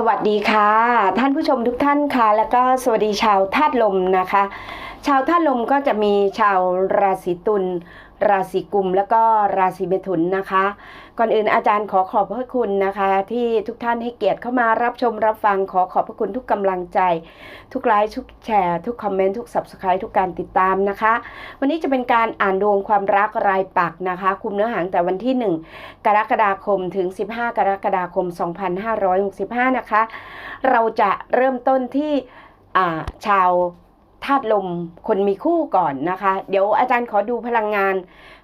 สวัสดีค่ะ ท่านผู้ชมทุกท่านค่ะ แล้วก็สวัสดีชาวธาตุลมนะคะ ชาวธาตุลมก็จะมีชาวราศีตุล ราศีกุมแล้วก็ราศีเมถุนนะคะ ก่อนอื่นอาจารย์ขอขอบพระคุณนะคะ ที่ทุกท่านให้เกียรติเข้ามารับชมรับฟังขอขอบพระคุณทุกกำลังใจ ทุกไลค์ทุกแชร์ ทุกคอมเมนต์ทุก subscribe ทุกการติดตามนะคะ วันนี้จะเป็นการอ่านดวงความรักรายปักนะคะ คุมเนื้อหางแต่วันที่ 1 กรกฎาคมถึง 15 กรกฎาคม 2565 นะคะ เราจะเริ่มต้นที่ชาว ธาตุลมคนมีคู่ก่อนนะคะ เดี๋ยวอาจารย์ขอดูพลังงาน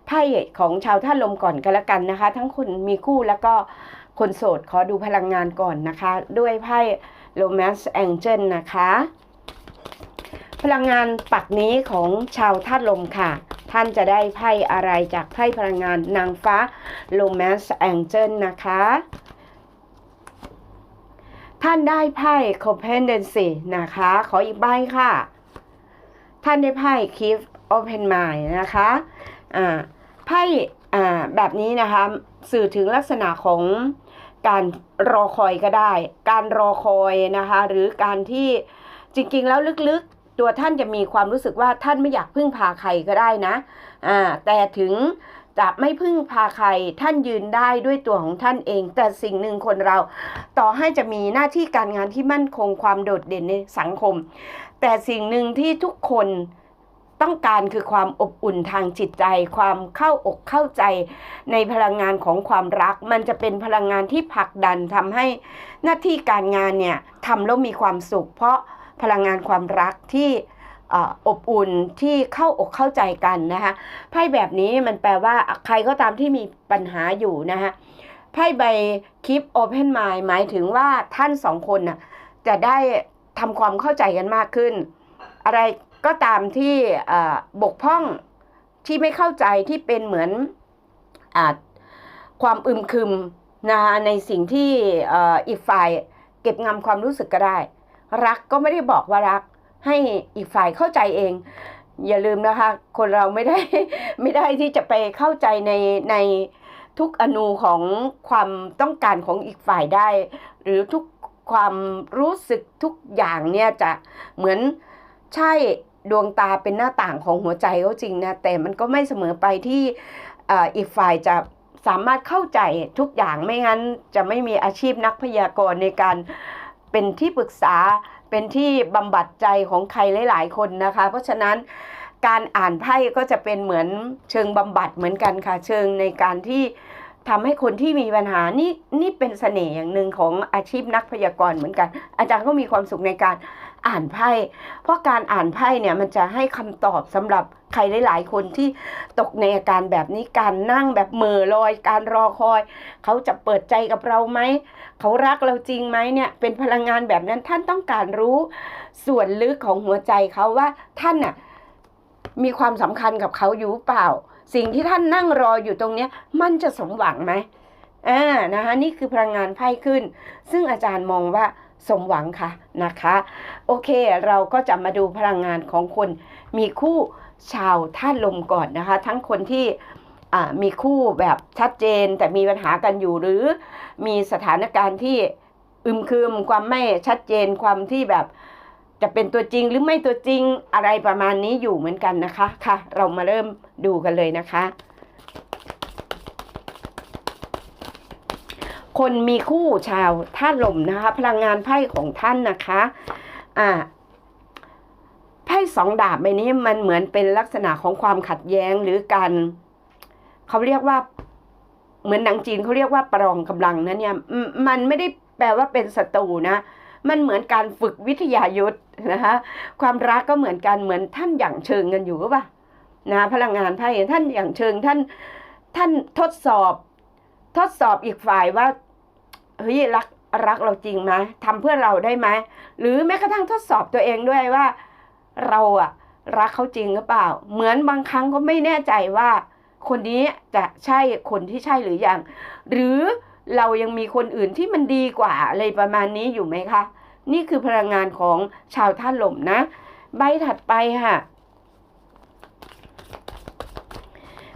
ไพ่ของชาวธาตุลมก่อนกันละกันนะคะ ทั้งคนมีคู่แล้วก็คนโสดขอดูพลังงานก่อนนะคะ ด้วยไพ่ Romance Angel นะคะ พลังงานปักนี้ของชาวธาตุลมค่ะ ท่านจะได้ไพ่อะไรจากไพ่พลังงานนางฟ้า Romance Angel นะคะ ท่านได้ไพ่ Competency นะคะ ขออีกใบค่ะ ท่านได้ไพ่ Keep Open Mind นะคะอ่าไพ่อ่าแบบนี้นะคะ สื่อถึงลักษณะของการรอคอยก็ได้ การรอคอยนะคะ หรือการที่จริงๆแล้วลึกๆ ตัวท่านจะมีความรู้สึกว่าท่านไม่อยากพึ่งพาใครก็ได้นะอ่าแต่ถึงจะไม่พึ่งพาใครท่านยืนได้ด้วยตัวของท่านเอง แต่สิ่งหนึ่งคนเรา ต่อให้จะมีหน้าที่การงานที่มั่นคงความโดดเด่นในสังคม แต่สิ่งหนึ่งที่ทุกคนต้องการคือความอบอุ่นทางจิตใจ ความเข้าอกเข้าใจในพลังงานของความรัก มันจะเป็นพลังงานที่ผลักดันทำให้หน้าที่การงานเนี่ยทำแล้วมีความสุข เพราะพลังงานความรักที่อบอุ่นที่เข้าอกเข้าใจกันนะคะไพ่แบบนี้มันแปลว่าใครก็ตามที่มีปัญหาอยู่นะคะไพ่ใบ keep open mind หมายถึงว่าท่านสองคนน่ะจะได้ ทำความเข้าใจกันมากขึ้น อะไรก็ตามที่บกพร่องที่ไม่เข้าใจที่เป็นเหมือนอความอึมครึมนะคะในสิ่งที่อีกฝ่ายเก็บงำความรู้สึกก็ได้ รักก็ไม่ได้บอกว่ารักให้อีกฝ่ายเข้าใจเอง อย่าลืมนะคะ คนเราไม่ได้ไม่ได้ที่จะไปเข้าใจในในทุกอนูของความต้องการของอีกฝ่ายได้ หรือทุก ความรู้สึกทุกอย่างเนี่ยจะเหมือนใช่ดวงตาเป็นหน้าต่างของหัวใจก็จริงนะ แต่มันก็ไม่เสมอไปที่อ่ออีกฝ่ายจะสามารถเข้าใจทุกอย่างไม่งั้นจะไม่มีอาชีพนักพยากรณ์ในการเป็นที่ปรึกษาเป็นที่บำบัดใจของใครหลาย ๆ คนนะคะ เพราะฉะนั้นการอ่านไพ่ก็จะเป็นเหมือนเชิงบำบัดเหมือนกันค่ะ เชิงในการที่ ทำให้คนที่มีปัญหานี่นี่เป็นเสน่ห์อย่างหนึ่งของอาชีพนักพยากรณ์เหมือนกัน อาจารย์ก็มีความสุขในการอ่านไพ่เพราะการอ่านไพ่เนี่ยมันจะให้คำตอบสำหรับใครหลายๆคนที่ตกในอาการแบบนี้การนั่งแบบเหม่อลอย การรอคอย เขาจะเปิดใจกับเราไหมเขารักเราจริงไหมเนี่ยเป็นพลังงานแบบนั้นท่านต้องการรู้ส่วนลึกของหัวใจเขาว่าท่านน่ะมีความสำคัญกับเขาอยู่เปล่า สิ่งที่ท่านนั่งรออยู่ตรงนี้มันจะสมหวังไหมอ่านะคะนี่คือพลังงานไพ่ขึ้น ซึ่งอาจารย์มองว่าสมหวังค่ะนะคะ โอเคเราก็จะมาดูพลังงานของคน มีคู่ชาวธาตุลมก่อนนะคะ ทั้งคนที่มีคู่แบบชัดเจนแต่มีปัญหากันอยู่หรือมีสถานการณ์ที่อึมครึมความไม่ชัดเจนความที่แบบ จะเป็นตัวจริงหรือไม่ตัวจริงอะไรประมาณนี้อยู่เหมือนกันนะคะค่ะ เรามาเริ่มดูกันเลยนะคะ คนมีคู่ชาวธาตุลมนะคะ พลังงานไพ่ของท่านนะคะอ่าไพ่สองดาบใบนี้มันเหมือนเป็นลักษณะของความขัดแย้งหรือการเขาเรียกว่าเหมือนหนังจีนเขาเรียกว่าประลองกำลังนะเนี่ยมมันไม่ได้แปลว่าเป็นศัตรูนะ มันเหมือนการฝึกวิทยายุทธ นะคะความรักก็เหมือนกันเหมือนท่านอย่างเชิงกันอยู่หรือเปล่านะพลังงานไพ่ท่านอย่างเชิงท่านท่านทดสอบ ทดสอบอีกฝ่ายว่าเฮ้ยรักรักเราจริงไหมทำเพื่อเราได้ไหมหรือแม้กระทั่งทดสอบตัวเองด้วยว่า เราอะรักเขาจริงหรือเปล่า เหมือนบางครั้งก็ไม่แน่ใจว่า คนนี้จะใช่คนที่ใช่หรือยังหรือเรายังมีคนอื่นที่มันดีกว่าอะไรประมาณนี้อยู่ไหมคะ นี่คือพลังงานของชาวท่าลมนะ ใบถัดไปค่ะ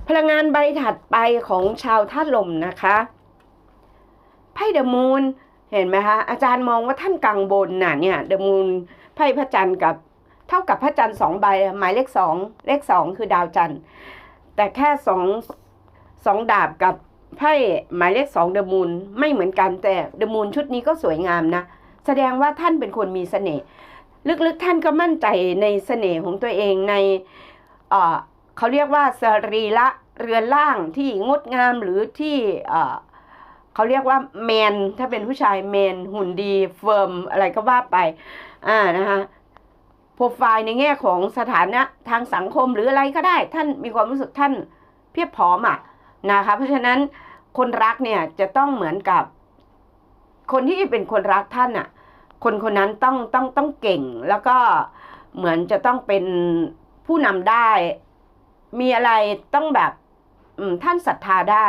พลังงานใบถัดไปของชาวธาตุลมนะคะไพ่เดอะมูนเห็นไหมคะอาจารย์มองว่าท่านกังวลน่ะเนี่ยเดมูลไพ่พระจันทร์กับเท่ากับพระจันทร์สองใบหมายเลขสองเลขสองคือดาวจันทร์แต่แค่สองสองดาบกับไพ่หมายเลขสองเดมูลไม่เหมือนกันแต่เดมูลชุดนี้ก็สวยงามนะ แสดงว่าท่านเป็นคนมีเสน่ห์ลึกๆท่านก็มั่นใจในเสน่ห์ของตัวเองในเเขาเรียกว่าสรีระเรือนร่างที่งดงามหรือที่เอ่เขาเรียกว่าแมนถ้าเป็นผู้ชายแมนหุ่นดีเฟิร์มอะไรก็ว่าไปอ่านะคะโปรไฟล์ในแง่ของสถานะทางสังคมหรืออะไรก็ได้ ท่านมีความรู้สึกท่านเพียบพร้อมอะนะคะเพราะฉะนั้นคนรักเนี่ยจะต้องเหมือนกับ คนที่เป็นคนรักท่านอะ คนคนนั้นต้องต้องต้องเก่ง แล้วก็เหมือนจะต้องเป็นผู้นำได้ มีอะไรต้องแบบท่านศรัทธาได้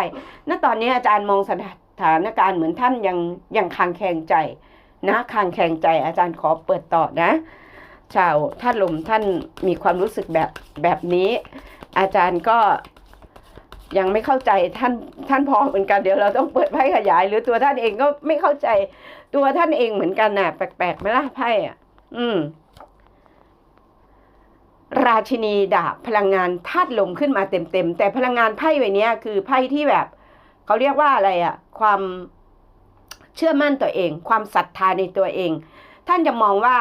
ณ ตอนนี้อาจารย์มองสถานการณ์เหมือนท่านยังยังคางแคงใจนะคางแคงใจ อาจารย์ขอเปิดต่อนะ ชาวท่านลมท่านมีความรู้สึกแบบแบบนี้ อาจารย์ก็ยังไม่เข้าใจท่านท่านพอเหมือนกันเดี๋ยวเราต้องเปิดไพ่ขยาย หรือตัวท่านเองก็ไม่เข้าใจ ตัวท่านเองเหมือนกันน่ะ แปลกๆไหมล่ะไพ่อะ อืม ราชินีดาบพลังงานธาตุลมขึ้นมาเต็มๆแต่พลังงานไพ่ใบนี้คือไพ่ที่แบบเขาเรียกว่าอะไรอะ ความเชื่อมั่นตัวเอง ความศรัทธาในตัวเอง ท่านจะมองว่า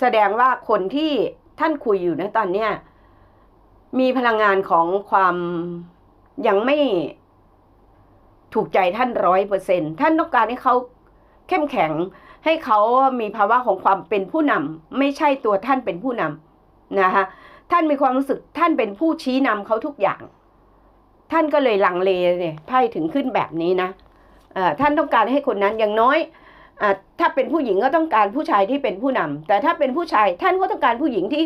แสดงว่าคนที่ท่านคุยอยู่นะตอนเนี้ยมีพลังงานของความยังไม่ถูกใจท่านร้อยเปอร์เซ็นท่านต้องการให้เขา เข้มแข็งให้เขามีภาวะของความเป็นผู้นำไม่ใช่ตัวท่านเป็นผู้นำนะคะท่านมีความรู้สึกท่านเป็นผู้ชี้นำเขาทุกอย่าง ท่านก็เลยลังเลเนี่ยไพ่ถึงขึ้นแบบนี้นะเออท่านต้องการให้คนนั้นอย่างน้อยอะถ้าเป็นผู้หญิงก็ต้องการผู้ชายที่เป็นผู้นำแต่ถ้าเป็นผู้ชายท่านก็ต้องการผู้หญิงที่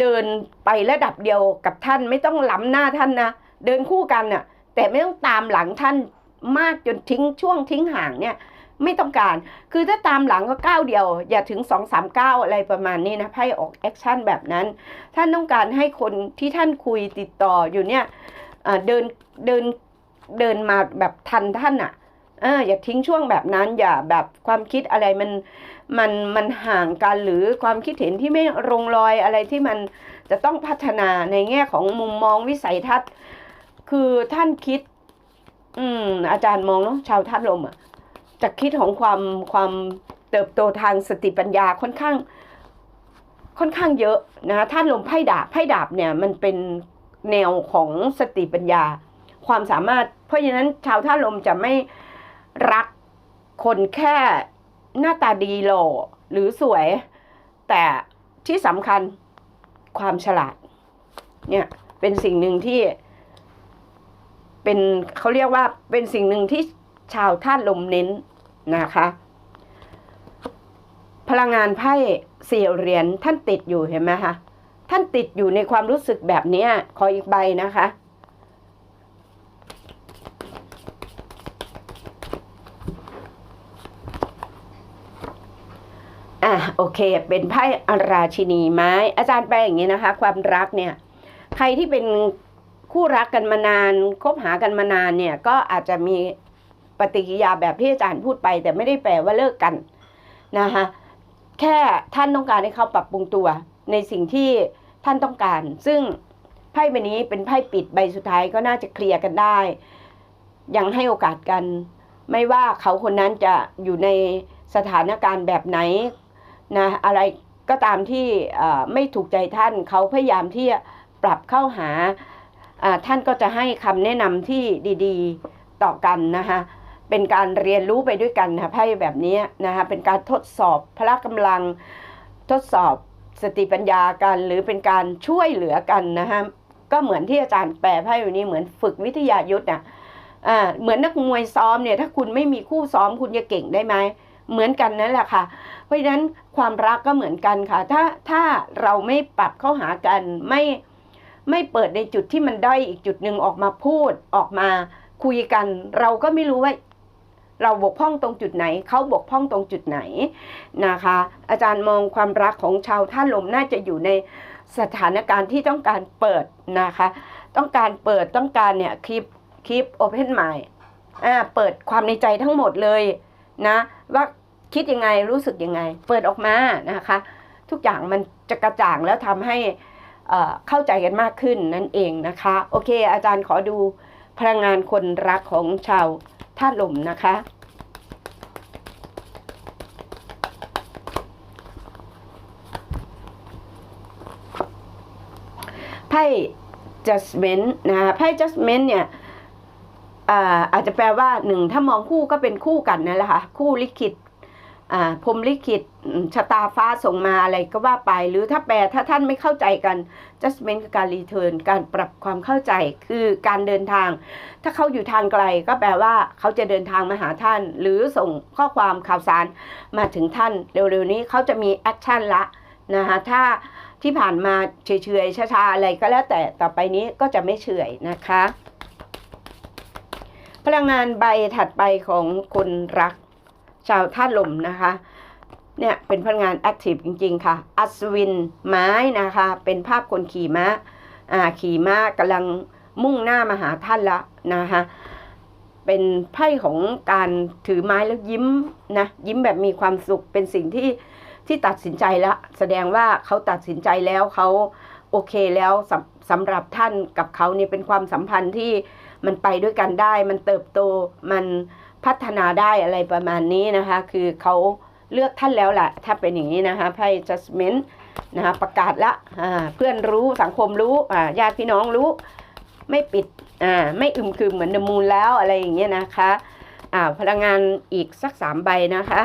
เดินไประดับเดียวกับท่านไม่ต้องล้ำหน้าท่านนะเดินคู่กันน่ะแต่ไม่ต้องตามหลังท่านมากจนทิ้งช่วงทิ้งห่างเนี่ย ไม่ต้องการ คือถ้าตามหลังก็ก้าวเดียว อย่าถึงสองสามก้าอะไรประมาณนี้นะไพ่ออกแอคชั่นแบบนั้น ท่านต้องการให้คนที่ท่านคุยติดต่ออยู่เนี่ยเดินเดินเดินมาแบบทันท่านอะอย่าทิ้งช่วงแบบนั้น อย่าแบบความคิดอะไรมันมันมันห่างกันหรือความคิดเห็นที่ไม่ลงรอยอะไรที่มันจะต้องพัฒนาในแง่ของมุมมองวิสัยทัศน์ คือท่านคิด อืมอาจารย์มองเนาะชาวท่านลมอะ จากคิดของความความเติบโตทางสติปัญญาค่อนข้างค่อนข้างเยอะนะท่านลมไพ่ดาบไพ่ดาบเนี่ยมันเป็นแนวของสติปัญญา ความสามารถ เพราะฉะนั้นชาวท่านลมจะไม่รักคนแค่หน้าตาดีหล่อหรือสวย แต่ที่สำคัญความฉลาด เนี่ยเป็นสิ่งหนึ่งที่ เป็นเขาเรียกว่าเป็นสิ่งหนึ่งที่ ชาวธาตุลมเน้นนะคะ พลังงานไพ่สี่เหรียญท่านติดอยู่เห็นไหมคะท่านติดอยู่ในความรู้สึกแบบนี้ขออีกใบนะคะอะโอเค เป็นไพ่ราชินีไม้ อาจารย์แปลอย่างนี้นะคะ ความรักเนี่ย ใครที่เป็นคู่รักกันมานาน คบหากันมานานเนี่ย ก็อาจจะมี ปฏิกิริยาแบบที่อาจารย์พูดไป แต่ไม่ได้แปลว่าเลิกกันนะคะแค่ท่านต้องการให้เขาปรับปรุงตัว ในสิ่งที่ท่านต้องการ ซึ่งไพ่ใบนี้เป็นไพ่ปิดใบสุดท้ายก็น่าจะเคลียร์กันได้ ยังให้โอกาสกัน ไม่ว่าเขาคนนั้นจะอยู่ในสถานการณ์แบบไหนนะอะไรก็ตามที่ไม่ถูกใจท่านเขาพยายามที่จะปรับเข้าหาท่านก็จะให้คำแนะนำที่ดี ๆ ต่อกันนะคะ เป็นการเรียนรู้ไปด้วยกันนะไพ่แบบนี้นะคะเป็นการทดสอบพละกำลังทดสอบสติปัญญากัน หรือเป็นการช่วยเหลือกันนะคะก็เหมือนที่อาจารย์แปลไพ่แบบนี้เหมือนฝึกวิทยายุทธ์นะอ่าเหมือนนักมวยซ้อมเนี่ยถ้าคุณไม่มีคู่ซ้อมคุณจะเก่งได้ไหมเหมือนกันนั่นแหละค่ะ เพราะฉะนั้นความรักก็เหมือนกันค่ะ ถ้าถ้าเราไม่ปรับเข้าหากันไม่ไม่เปิดในจุดที่มันด้อยอีกจุดหนึ่งออกมาพูดออกมาคุยกัน เราก็ไม่รู้ว่า เราบกพร่องตรงจุดไหน เขาบกพร่องตรงจุดไหนนะคะ อาจารย์มองความรักของชาวท่าลมน่าจะอยู่ในสถานการณ์ที่ต้องการเปิดนะคะ ต้องการเปิดต้องการเนี่ยคลิปคลิปโอเพนไมล์อ่าเปิดความในใจทั้งหมดเลยนะว่าคิดยังไงรู้สึกยังไง เปิดออกมานะคะ ทุกอย่างมันจะกระจ่างแล้วทำให้เอ่อเข้าใจกันมากขึ้นนั่นเองนะคะ โอเค อาจารย์ขอดูพลังงานคนรักของชาว ธาตุลมนะคะ ไพ่ judgment นะไพ่ judgment เนี่ยอาอาจจะแปลว่าหนึ่งถ้ามองคู่ก็เป็นคู่กันนั่นแหละค่ะคู่ลิขิต พรมลิขิตชะตาฟ้าส่งมาอะไรก็ว่าไป หรือถ้าแปลถ้าท่านไม่เข้าใจกัน judgment คือการ return การปรับความเข้าใจคือการเดินทาง ถ้าเขาอยู่ทางไกลก็แปลว่าเขาจะเดินทางมาหาท่าน หรือส่งข้อความข่าวสารมาถึงท่าน เร็วๆนี้เขาจะมีแอคชั่นละนะคะถ้าที่ผ่านมาเฉยๆช้าๆอะไรก็แล้วแต่ต่อไปนี้ก็จะไม่เฉยนะคะ พลังงานใบถัดไปของคนรัก ชาวธาตุลมนะคะ เนี่ยเป็นพลังงานแอคทีฟจริง ๆ ค่ะ อัศวินไม้นะคะ เป็นภาพคนขี่ม้าอ่าขี่ม้ากำลังมุ่งหน้ามาหาท่านละนะคะเป็นไพ่ของการถือไม้แล้วยิ้มนะยิ้มแบบมีความสุขเป็นสิ่งที่ที่ตัดสินใจแล้วแสดงว่าเขาตัดสินใจแล้วเขาโอเคแล้วสำสำหรับท่านกับเขาเนี่เป็นความสัมพันธ์ที่มันไปด้วยกันได้ มันเติบโตมัน พัฒนาได้อะไรประมาณนี้นะคะ คือเขาเลือกท่านแล้วแหละถ้าเป็นอย่างนี้นะคะไพ่ judgment นะคะประกาศละเพื่อนรู้สังคมรู้ญาติพี่น้องรู้ไม่ปิดไม่อึมครึมเหมือนเดมูลแล้วอะไรอย่างเงี้ยนะคะพลังงานอีกสักสามใบนะคะ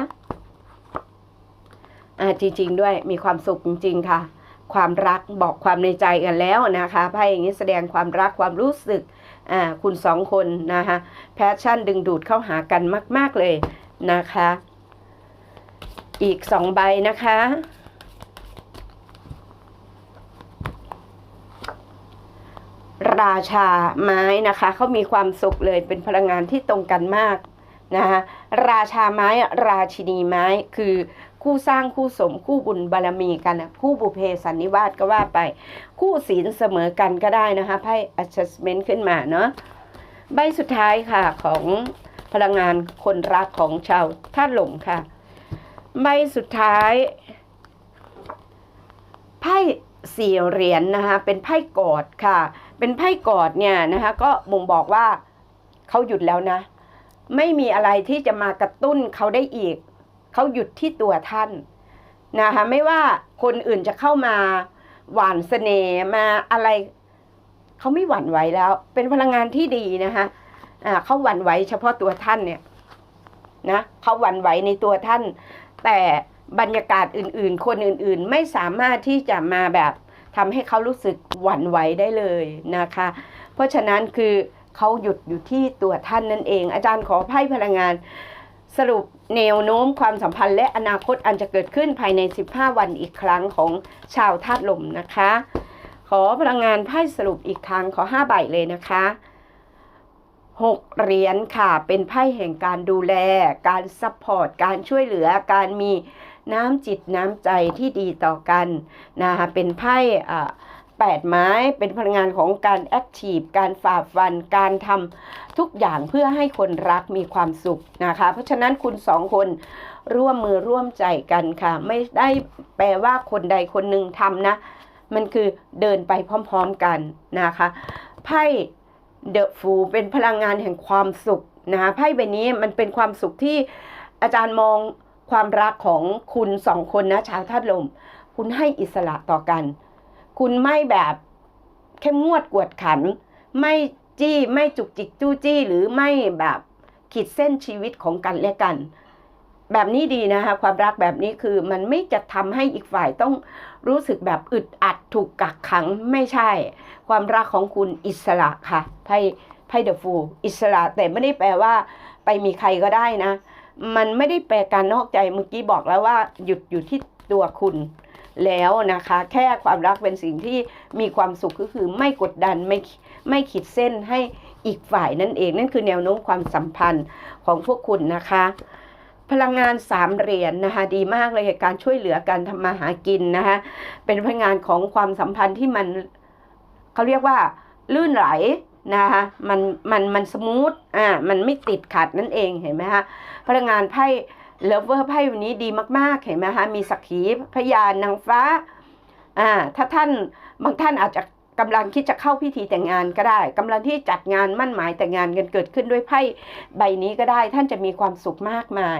จริงๆด้วยมีความสุขจริง ๆ ค่ะ ความรักบอกความในใจกันแล้วนะคะไพ่อย่างนี้แสดงความรักความรู้สึก อ่าคุณสองคนนะคะแพชชั่นดึงดูดเข้าหากันมาก ๆ เลยนะคะ อีกสองใบนะคะราชาไม้นะคะเขามีความสุขเลยเป็นพลังงานที่ตรงกันมากนะคะราชาไม้ราชินีไม้คือ คู่สร้างคู่สมคู่บุญบารมีกันนะคู่บุเพสันนิวาสก็ว่าไป คู่ศีลเสมอกันก็ได้นะคะไพ่ adjustment ขึ้นมาเนาะใบสุดท้ายค่ะของพลังงานคนรักของชาวธาตุลมค่ะ ใบสุดท้ายไพ่สี่เหรียญนะคะเป็นไพ่กอดค่ะ เป็นไพ่กอดเนี่ยนะคะก็บ่งบอกว่าเขาหยุดแล้วนะ ไม่มีอะไรที่จะมากระตุ้นเขาได้อีก เขาหยุดที่ตัวท่านนะคะไม่ว่าคนอื่นจะเข้ามาหวานเสน่ห์มาอะไรเขาไม่หวั่นไหวแล้ว เป็นพลังงานที่ดีนะคะอ่าเขาหวั่นไหวเฉพาะตัวท่านเนี่ยนะเขาหวั่นไหวในตัวท่าน แต่บรรยากาศอื่น ๆ คนอื่นๆ ไม่สามารถที่จะมาแบบทำให้เขารู้สึกหวั่นไหวได้เลยนะคะ เพราะฉะนั้นคือเขาหยุดอยู่ที่ตัวท่านนั่นเอง อาจารย์ขอไพ่พลังงาน สรุปแนวโน้มความสัมพันธ์และอนาคตอันจะเกิดขึ้นภายใน 15 วันอีกครั้งของชาวธาตุลมนะคะ ขอพลังงานไพ่สรุปอีกครั้งขอ 5 ใบเลยนะคะหกเหรียญค่ะ เป็นไพ่แห่งการดูแล การซัพพอร์ต การช่วยเหลือ การมีน้ำจิตน้ำใจที่ดีต่อกันนะคะเป็นไพ่อ่า แปดไม้ เป็นพลังงานของการแอคทีฟการฝ่าฟัน การทำทุกอย่างเพื่อให้คนรักมีความสุขนะคะ เพราะฉะนั้นคุณสองคนร่วมมือร่วมใจกันค่ะ ไม่ได้แปลว่าคนใดคนหนึ่งทำนะ มันคือเดินไปพร้อมๆกันนะคะไพ่เดอะฟูเป็นพลังงานแห่งความสุขนะคะไพ่ใบนี้มันเป็นความสุขที่อาจารย์มองความรักของคุณสองคนนะชาวธาตุลม คุณให้อิสระต่อกัน คุณไม่แบบเข้มงวดกวดขัน ไม่จี้ไม่จุกจิกจู้จี้ หรือไม่แบบขีดเส้นชีวิตของกันและกัน แบบนี้ดีนะคะความรักแบบนี้คือมันไม่จะทำให้อีกฝ่ายต้องรู้สึกแบบอึดอัดถูกกักขังไม่ใช่ ความรักของคุณอิสระค่ะไพ่ไพ่เดอะฟูอิสระแต่ไม่ได้แปลว่าไปมีใครก็ได้นะ มันไม่ได้แปลการนอกใจเมื่อกี้บอกแล้วว่า หยุดอยู่ที่ตัวคุณ แล้วนะคะ แค่ความรักเป็นสิ่งที่มีความสุขก็คือไม่กดดันไม่ไม่ขีดเส้นให้อีกฝ่ายนั่นเอง นั่นคือแนวโน้มความสัมพันธ์ของพวกคุณนะคะพลังงานสามเหรียญนนะคะดีมากเลยการช่วยเหลือการทำมาหากินนะคะเป็นพลังงานของความสัมพันธ์ที่มันเขาเรียกว่า ลื่นไหลนะคะมันมันมันสมูทอ่ามันไม่ติดขัดนั่นเองเห็นไหมคะพลังงานไพ่ เลเวอร์ไพ่วันนี้ดีมากๆ เห็นไหมคะมีสักขีพยานนางฟ้าอ่าถ้าท่านบางท่านอาจจะกำลังคิดจะเข้าพิธีแต่งงานก็ได้กำลังที่จัดงานมั่นหมายแต่งงานกันเกิดขึ้นด้วยไพ่ใบนี้ก็ได้ ท่านจะมีความสุขมากมาย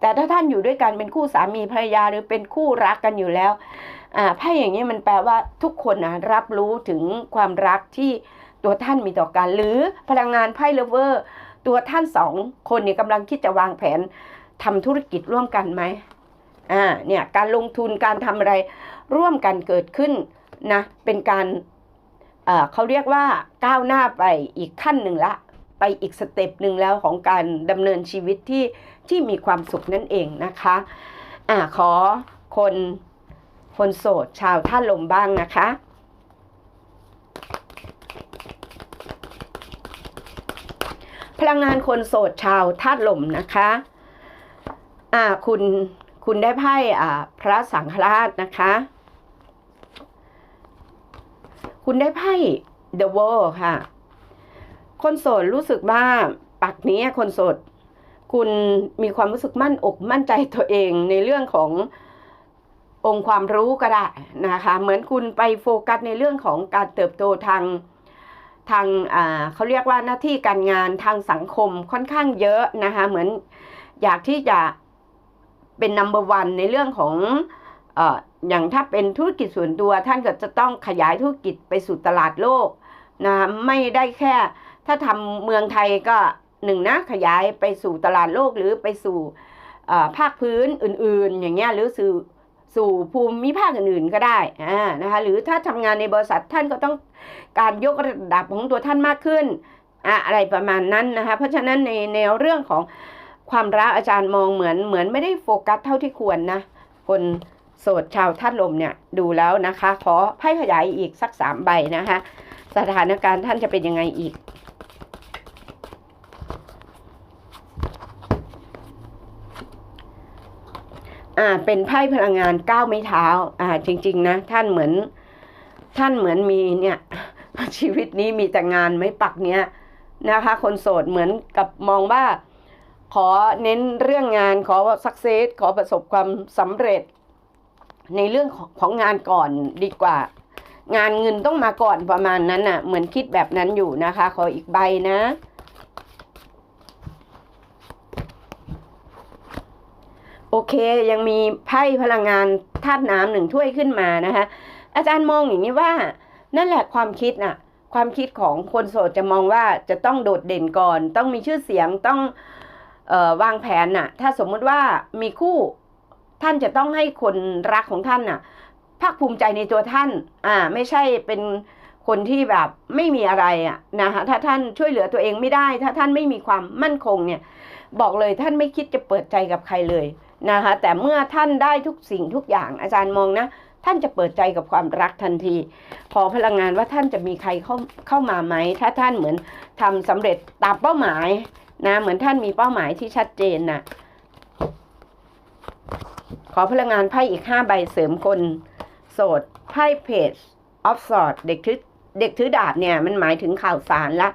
แต่ถ้าท่านอยู่ด้วยกันเป็นคู่สามีภรรยาหรือเป็นคู่รักกันอยู่แล้วอ่าไพ่อย่างนี้มันแปลว่าทุกคนนะรับรู้ถึงความรักที่ตัวท่านมีต่อกัน หรือพลังงานไพ่เลเวอร์ ตัวท่านสองคนเนี่ยกำลังคิดจะวางแผน ทำธุรกิจร่วมกันไหมอ่าเนี่ยการลงทุนการทำอะไรร่วมกันเกิดขึ้นนะเป็นการเขาเรียกว่าก้าวหน้าไปอีกขั้นหนึ่งละ ไปอีกสเต็ปหนึ่งแล้วของการดำเนินชีวิตที่ที่มีความสุขนั่นเองนะคะอ่าขอคนคนโสดชาวท่าลมบ้างนะคะ พลังงานคนโสดชาวธาตุลมนะคะ อ่าคุณคุณได้ไพ่อ่าพระสังฆราชนะคะ คุณได้ไพ่ The World ค่ะ คนโสดรู้สึกว่าปักนี้คนโสดคุณมีความรู้สึกมั่นอกมั่นใจตัวเองในเรื่องขององค์ความรู้ก็ได้นะคะ เหมือนคุณไปโฟกัสในเรื่องของการเติบโตทางทางเขาเรียกว่าหน้าที่การงานทางสังคมค่อนข้างเยอะนะคะ เหมือนอยากที่จะ เป็นนัมเบอร์วันในเรื่องของเอ่ออย่างถ้าเป็นธุรกิจส่วนตัวท่านก็จะต้องขยายธุรกิจไปสู่ตลาดโลกนะไม่ได้แค่ ถ้าทำเมืองไทยก็หนึ่งนะขยายไปสู่ตลาดโลกหรือไปสู่เอ่อภาคพื้นอื่น ๆ อย่างเงี้ยหรือสู่สู่ภูมิภาคอื่นๆก็ได้อ่านะคะหรือถ้าทำงานในบริษัทท่านก็ต้องการยกระดับของตัวท่านมากขึ้น อะอะไรประมาณนั้นนะคะเพราะฉะนั้นในแนวเรื่องของ ความรักอาจารย์มองเหมือนเหมือนไม่ได้โฟกัสเท่าที่ควรนะ คนโสดชาวท่านลมเนี่ยดูแล้วนะคะ ขอไพ่ขยายอีกสักสามใบนะคะ สถานการณ์ท่านจะเป็นยังไงอีกอ่าเป็นไพ่พลังงานก้าวไม่เท้าอ่าจริง ๆ นะ ท่านเหมือนท่านเหมือนมีเนี่ยชีวิตนี้มีแต่งานไม่ปักเนี้ยนะคะ คนโสดเหมือนกับมองว่า ขอเน้นเรื่องงานขอสักเซสขอประสบความสำเร็จ ในเรื่องของของงานก่อนดีกว่า งานเงินต้องมาก่อนประมาณนั้นน่ะ เหมือนคิดแบบนั้นอยู่นะคะ ขออีกใบนะโอเคยังมีไพ่พลังงานธาตุน้ำหนึ่งถ้วยขึ้นมานะคะอาจารย์มองอย่างนี้ว่า นั่นแหละความคิดน่ะ ความคิดของคนโสดจะมองว่าจะต้องโดดเด่นก่อน ต้องมีชื่อเสียงต้อง วางแผนน่ะ ถ้าสมมุติว่ามีคู่ท่านจะต้องให้คนรักของท่านน่ะภาคภูมิใจในตัวท่าน อ่า ไม่ใช่เป็นคนที่แบบไม่มีอะไรอะนะคะถ้าท่านช่วยเหลือตัวเองไม่ได้ ถ้าท่านไม่มีความมั่นคงเนี่ย บอกเลยท่านไม่คิดจะเปิดใจกับใครเลยนะคะ แต่เมื่อท่านได้ทุกสิ่งทุกอย่างอาจารย์มองนะ ท่านจะเปิดใจกับความรักทันที ขอพลังงานว่าท่านจะมีใครเข้าเข้ามาไหม ถ้าท่านเหมือนทำสำเร็จตามเป้าหมาย นะเหมือนท่านมีเป้าหมายที่ชัดเจนนะขอพลังงานไพ่อีกห้าใบเสริมคน โสดไพ่เพจออฟสอดเด็กถือเด็กถือดาบเนี่ย มันหมายถึงข่าวสารละ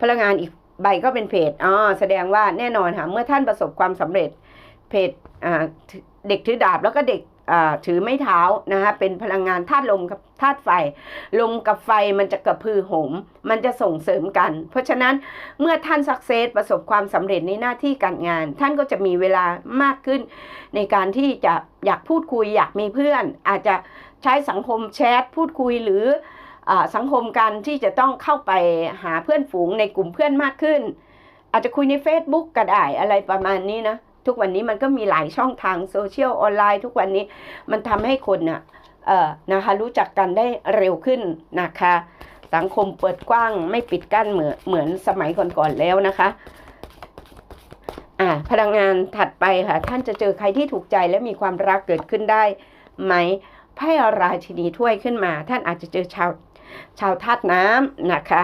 พลังงานอีกใบก็เป็นเพจอ๋อแสดงว่าแน่นอนค่ะเมื่อท่านประสบความสำเร็จเพจอ่าเด็กถือดาบแล้วก็เด็ก ถือไม้เท้านะคะเป็นพลังงานธาตุลมกับธาตุไฟ ลมกับไฟมันจะกระพือโหม มันจะส่งเสริมกัน เพราะฉะนั้นเมื่อท่านสักเซสประสบความสำเร็จในหน้าที่การงาน ท่านก็จะมีเวลามากขึ้น ในการที่จะอยากพูดคุยอยากมีเพื่อน อาจจะใช้สังคมแชทพูดคุยหรืออสังคมการที่จะต้องเข้าไปหาเพื่อนฝูงในกลุ่มเพื่อนมากขึ้น อาจจะคุยใน Facebook ก็ได้อะไรประมาณนี้นะ ทุกวันนี้มันก็มีหลายช่องทางโซเชียลออนไลน์ทุกวันนี้มันทำให้คนน่ะเอ่อนะคะรู้จักกันได้เร็วขึ้นนะคะ สังคมเปิดกว้างไม่ปิดกั้นเหมือนเหมือนสมัยก่อนๆแล้วนะคะอ่าพลังงานถัดไปค่ะ ท่านจะเจอใครที่ถูกใจและมีความรักเกิดขึ้นได้ไหมไพ่ราชินีถ้วยขึ้นมา ท่านอาจจะเจอชาวชาวธาตุน้ำนะคะ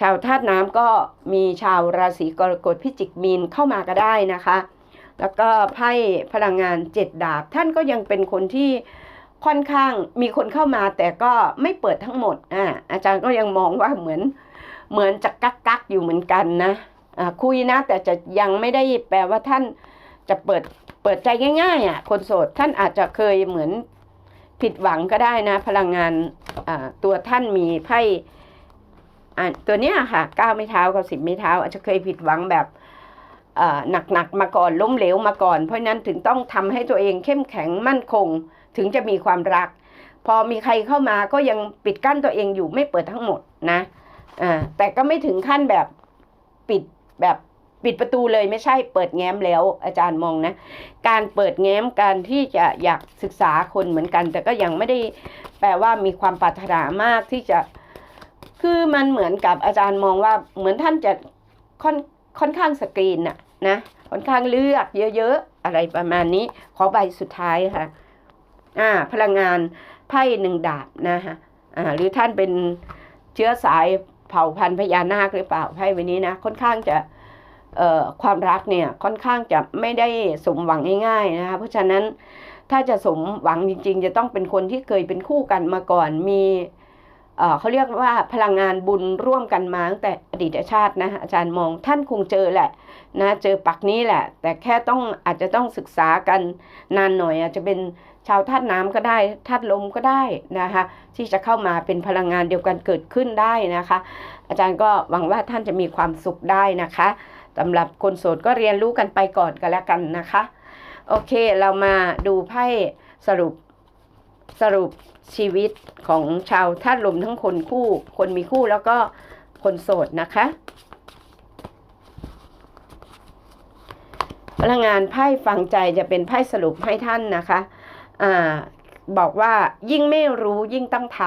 ชาวธาตุน้ำก็มีชาวราศีกรกฎพิจิกมีนเข้ามาก็ได้นะคะ แล้วก็ไพ่พลังงานเจ็ดดาบ ท่านก็ยังเป็นคนที่ค่อนข้างมีคนเข้ามาแต่ก็ไม่เปิดทั้งหมดอ่าอาจารย์ก็ยังมองว่าเหมือนเหมือนจะกักกักอยู่เหมือนกันนะอ่าคุยนะแต่จะยังไม่ได้แปลว่าท่านจะเปิดเปิดใจง่ายๆอะคนโสดท่านอาจจะเคยเหมือนผิดหวังก็ได้นะ พลังงานอ่าตัวท่านมีไพ่ อ่าตัวเนี้ยค่ะก้าวไม้เท้ากับสิบไม้เท้า อาจจะเคยผิดหวังแบบหนักๆมาก่อนล้มเหลวมาก่อน เพราะนั้นถึงต้องทำให้ตัวเองเข้มแข็งมั่นคง ถึงจะมีความรัก พอมีใครเข้ามาก็ยังปิดกั้นตัวเองอยู่ไม่เปิดทั้งหมดนะแต่ก็ไม่ถึงขั้นแบบปิดแบบปิดประตูเลยไม่ใช่เปิดแง้มแล้วอาจารย์มองนะ การเปิดแง้มการที่จะอยากศึกษาคนเหมือนกัน แต่ก็ยังไม่ได้แปลว่ามีความปรารถนามากที่จะ คือมันเหมือนกับอาจารย์มองว่าเหมือนท่านจะค่อนค่อนข้างสกรีนน่ะนะค่อนข้างเลือกเยอะๆ อะไรประมาณนี้ ขอใบสุดท้ายค่ะอ่าพลังงานไพ่หนึ่งดาบนะคะอ่าหรือท่านเป็นเชื้อสายเผ่าพันธุ์พญานาคหรือเปล่าไพ่ใบนี้นะค่อนข้างจะเอ่อความรักเนี่ยค่อนข้างจะไม่ได้สมหวังง่ายๆนะคะเพราะฉะนั้นถ้าจะสมหวังจริง ๆ จะต้องเป็นคนที่เคยเป็นคู่กันมาก่อนมี เขาเรียกว่าพลังงานบุญร่วมกันมาตั้งแต่อดีตชาตินะอาจารย์มองท่านคงเจอแหละนะเจอปักนี้แหละ แต่แค่ต้องอาจจะต้องศึกษากันนานหน่อย อาจจะเป็นชาวธาตุน้ำก็ได้ธาตุลมก็ได้นะคะที่จะเข้ามาเป็นพลังงานเดียวกันเกิดขึ้นได้นะคะ อาจารย์ก็หวังว่าท่านจะมีความสุขได้นะคะสำหรับคนโสดก็เรียนรู้กันไปก่อนกันแล้วกันนะคะ โอเคเรามาดูไพ่สรุป สรุปชีวิตของชาวธาตุลมทั้งคนคู่ คนมีคู่แล้วก็คนโสดนะคะ พลังงานไพ่ฟังใจจะเป็นไพ่สรุปให้ท่านนะคะอ่าบอกว่ายิ่งไม่รู้ยิ่งต้องท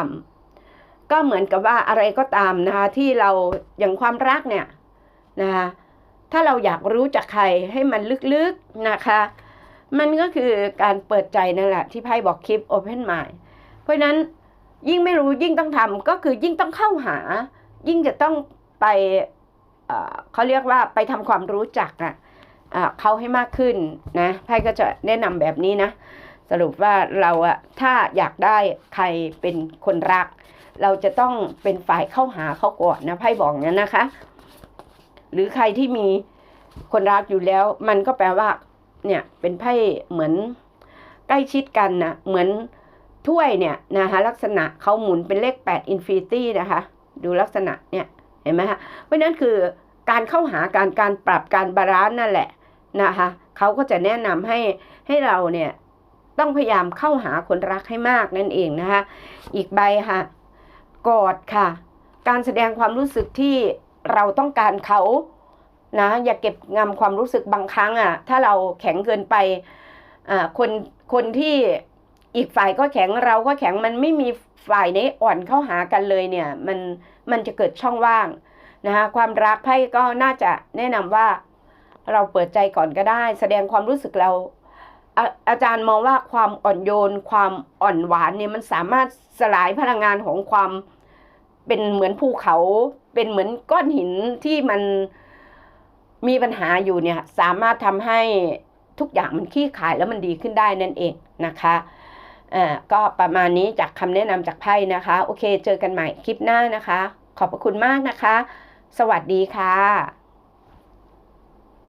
ำก็เหมือนกับว่าอะไรก็ตามนะคะที่เราอย่างความรักเนี่ยนะคะถ้าเราอยากรู้จักใครให้มันลึกๆนะคะ มันก็คือการเปิดใจนั่นแหละที่ไพ่บอกคลิป Open Mind เพราะนั้นยิ่งไม่รู้ยิ่งต้องทำก็คือยิ่งต้องเข้าหา ยิ่งจะต้องไปเขาเรียกว่าไปทำความรู้จักอะอะเขาให้มากขึ้นนะไพ่ก็จะแนะนำแบบนี้นะ สรุปว่าเราอะถ้าอยากได้ใครเป็นคนรัก เราจะต้องเป็นฝ่ายเข้าหาเขาก่อนนะไพ่บอกงั้นนะคะ หรือใครที่มีคนรักอยู่แล้ว มันก็แปลว่า เนี่ยเป็นไพ่เหมือนใกล้ชิดกันนะเหมือนถ้วยเนี่ยนะคะลักษณะเขาหมุนเป็นเลข 8 infinity นะคะ ดูลักษณะเนี่ยเห็นไหมคะเพราะฉะนั้นคือการเข้าหาการการปรับการบาลานซ์นั่นแหละนะคะเขาก็จะแนะนำให้ให้เราเนี่ยต้องพยายามเข้าหาคนรักให้มากนั่นเองนะคะอีกใบค่ะกอดค่ะ การแสดงความรู้สึกที่เราต้องการเขา นะอย่าเก็บงำความรู้สึกบางครั้งอะ ถ้าเราแข็งเกินไปอ่าคนคนที่อีกฝ่ายก็แข็งเราก็แข็งมันไม่มีฝ่ายไหนอ่อนเข้าหากันเลยเนี่ย มันมันจะเกิดช่องว่างนะคะความรักไพ่ก็น่าจะแนะนำว่าเราเปิดใจก่อนก็ได้ แสดงความรู้สึกเราอาอาจารย์มองว่าความอ่อนโยน ความอ่อนหวานเนี่ยมันสามารถสลายพลังงานของความเป็นเหมือนภูเขา เป็นเหมือนก้อนหินที่มัน มีปัญหาอยู่เนี่ยสามารถทำให้ทุกอย่างมันขี้ขายแล้วมันดีขึ้นได้นั่นเองนะคะอ่าก็ประมาณนี้จากคำแนะนำจากไพ่นะคะ โอเค เจอกันใหม่คลิปหน้านะคะ ขอบพระคุณมากนะคะ สวัสดีค่ะ